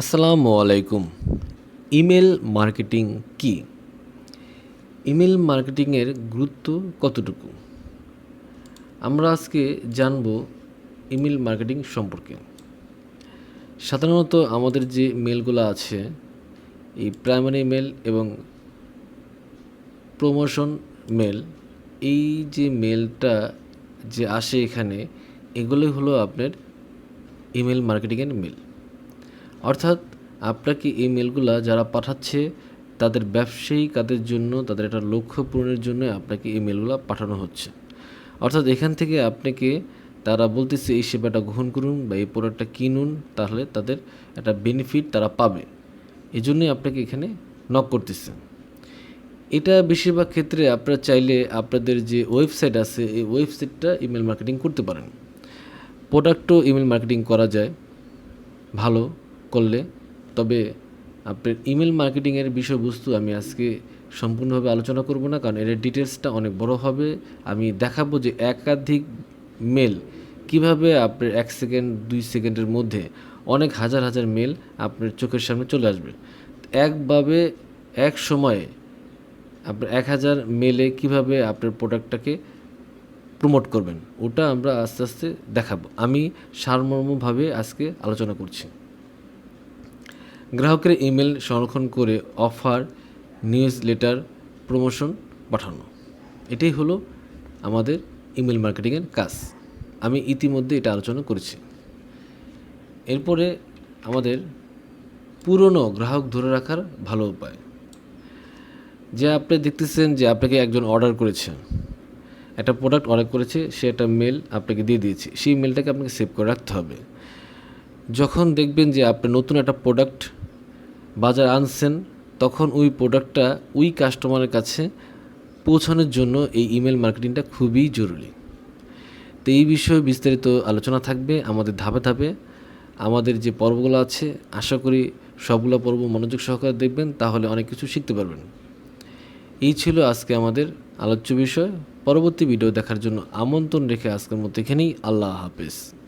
আসসালামু আলাইকুম। Email marketing কি? ইমেল মার্কেটিংয়ের গুরুত্ব কতটুকু? আমরা আজকে জানব ইমেল মার্কেটিং সম্পর্কে। সাধারণত আমাদের যে মেলগুলো আছে, এই প্রাইমারি মেল এবং প্রমোশন মেল, এই যে মেলটা যে আসে এখানে, এগুলোই হলো আপনার ইমেল মার্কেটিংয়ের মেল। অর্থাৎ আপনাকে এই মেলগুলা যারা পাঠাচ্ছে, তাদের ব্যবসায়ী কাজের জন্য, তাদের একটা লক্ষ্য পূরণের জন্য আপনাকে এই মেলগুলো পাঠানো হচ্ছে। অর্থাৎ এখান থেকে আপনাকে তারা বলতেছে, এই সেবাটা গ্রহণ করুন বা এই প্রোডাক্টটা কিনুন, তাহলে তাদের একটা বেনিফিট তারা পাবে। এই জন্যই আপনাকে এখানে নক করতেছে। এটা বেশিরভাগ ক্ষেত্রে আপনারা চাইলে আপনাদের যে ওয়েবসাইট আছে, এই ওয়েবসাইটটা ইমেল মার্কেটিং করতে পারেন। প্রোডাক্টও ইমেল মার্কেটিং করা যায়, ভালো। করলে, তবে আপনার ইমেল মার্কেটিংয়ের বিষয়বস্তু আমি আজকে সম্পূর্ণভাবে আলোচনা করব না, কারণ এর ডিটেলসটা অনেক বড় হবে। আমি দেখাবো যে একাধিক মেল কীভাবে আপনার এক সেকেন্ড দুই সেকেন্ডের মধ্যে অনেক হাজার হাজার মেল আপনার চোখের সামনে চলে আসবে। একভাবে, এক সময়ে আপনার এক হাজার মেলে কীভাবে আপনার প্রোডাক্টটাকে প্রমোট করবেন, ওটা আমরা আস্তে আস্তে দেখাবো। আমি সারমর্মভাবে আজকে আলোচনা করছি। গ্রাহকের ইমেল সংরক্ষণ করে অফার নিউজ লেটার প্রমোশন পাঠানো। এটাই হলো আমাদের ইমেল মার্কেটিংয়ের কাজ। আমি ইতিমধ্যে এটা আলোচনা করেছি। এরপরে আমাদের পুরনো গ্রাহক ধরে রাখার ভালো উপায়। যে আপনি দেখতেছেন যে আপনাকে একজন অর্ডার করেছে, একটা প্রোডাক্ট অর্ডার করেছে, সে একটা মেল আপনাকে দিয়ে দিয়েছে। সেই মেলটাকে আপনাকে সেভ করে রাখতে হবে। যখন দেখবেন যে আপনি নতুন একটা প্রোডাক্ট বাজার আনছেন, তখন ওই প্রোডাক্টটা ওই কাস্টমারের কাছে পৌঁছানোর জন্য এই ইমেল মার্কেটিংটা খুবই জরুরি। তো এই বিষয়ে বিস্তারিত আলোচনা থাকবে আমাদের ধাপে ধাপে। আমাদের যে পর্বগুলো আছে, আশা করি সবগুলো পর্ব মনোযোগ সহকারে দেখবেন, তাহলে অনেক কিছু শিখতে পারবেন। এই ছিল আজকে আমাদের আলোচ্য বিষয়। পরবর্তী ভিডিও দেখার জন্য আমন্ত্রণ রেখে আজকের মতো এখানেই। আল্লাহ হাফেজ।